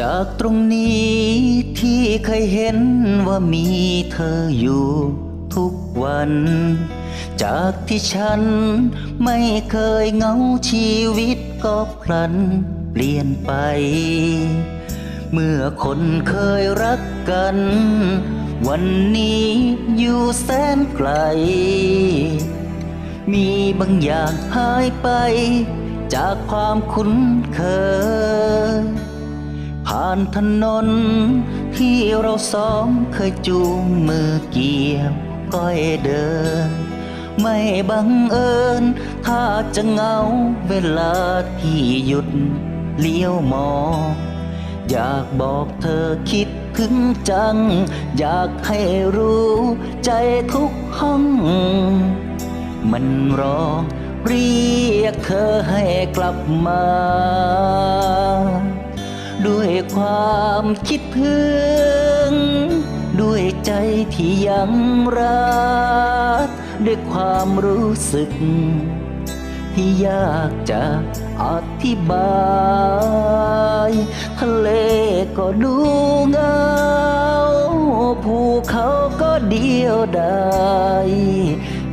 จากตรงนี้ที่เคยเห็นว่ามีเธออยู่ทุกวัน จากที่ฉันไม่เคยเงาชีวิตก็พลันเปลี่ยนไป เมื่อคนเคยรักกัน วันนี้อยู่แสนไกล มีบางอย่างหายไป จากความคุ้นเคยานถนน ที่เราสองเคยจูงมือเกี่ยวก้อยเดิน ไม่บังเอิญ ถ้าจะเหงาเวลาที่หยุดเลี้ยวมองอยากบอกเธอคิดถึงจัง อยากให้รู้ใจทุกห้อง มันร้องเรียกเธอให้กลับมา ด้วยความคิดถึง ด้วยใจที่ยังรัก ด้วยความรู้สึก ที่ยากจะอธิบายทะเลก็ดูเงาภูเขาก็เดียวดาย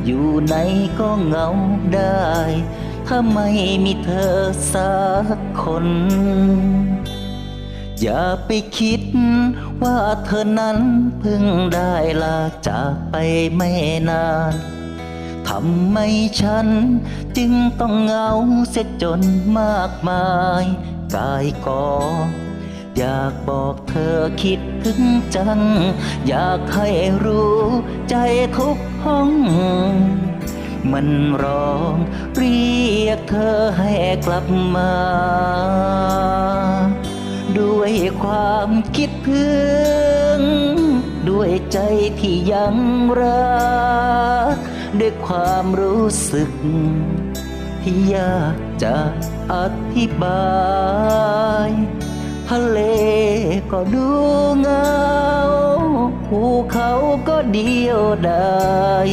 อยู่ไหนก็เหงาได้ ถ้าไม่มีเธอสักคน อย่าไปคิดว่าเธอนั้นเพิ่งได้ลาจากไปไม่นานทำไมฉันจึงต้องเหงาเสียจนมากมายกายกออยากบอกเธอคิดถึงจัง อยากให้รู้ใจทุกห้อง มันร้องเรียกเธอให้กลับมา ด้วยความคิดถึง ด้วยใจที่ยังรัก ด้วยความรู้สึก ที่ยากจะอธิบาย ทะเลก็ดูเงา ภูเขาก็เดียวดาย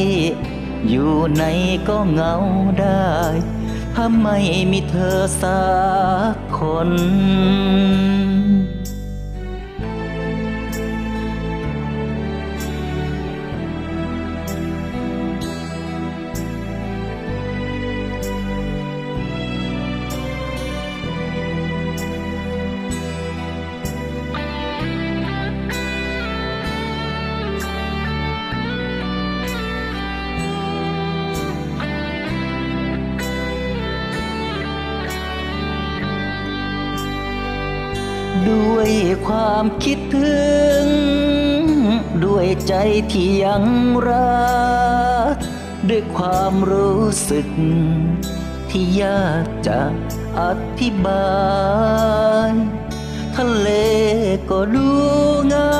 อยู่ไหนก็เงาได้ถ้าไม่มีเธอสักคน ด้วยความคิดถึง ด้วยใจที่ยังรัก ด้วยความรู้สึก ที่ยากจะอธิบาย ทะเลก็ดูเงา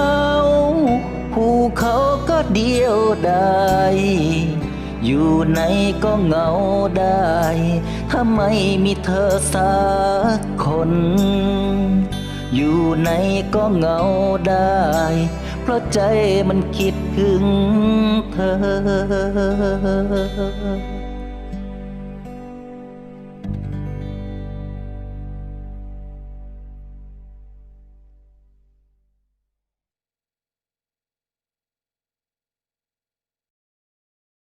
ภูเขาก็เดียวดายอยู่ไหนก็เหงาได้ ถ้าไม่มีเธอสักคน อยู่ไหนก็เหงาได้ เพราะใจมันคิดถึงเธอ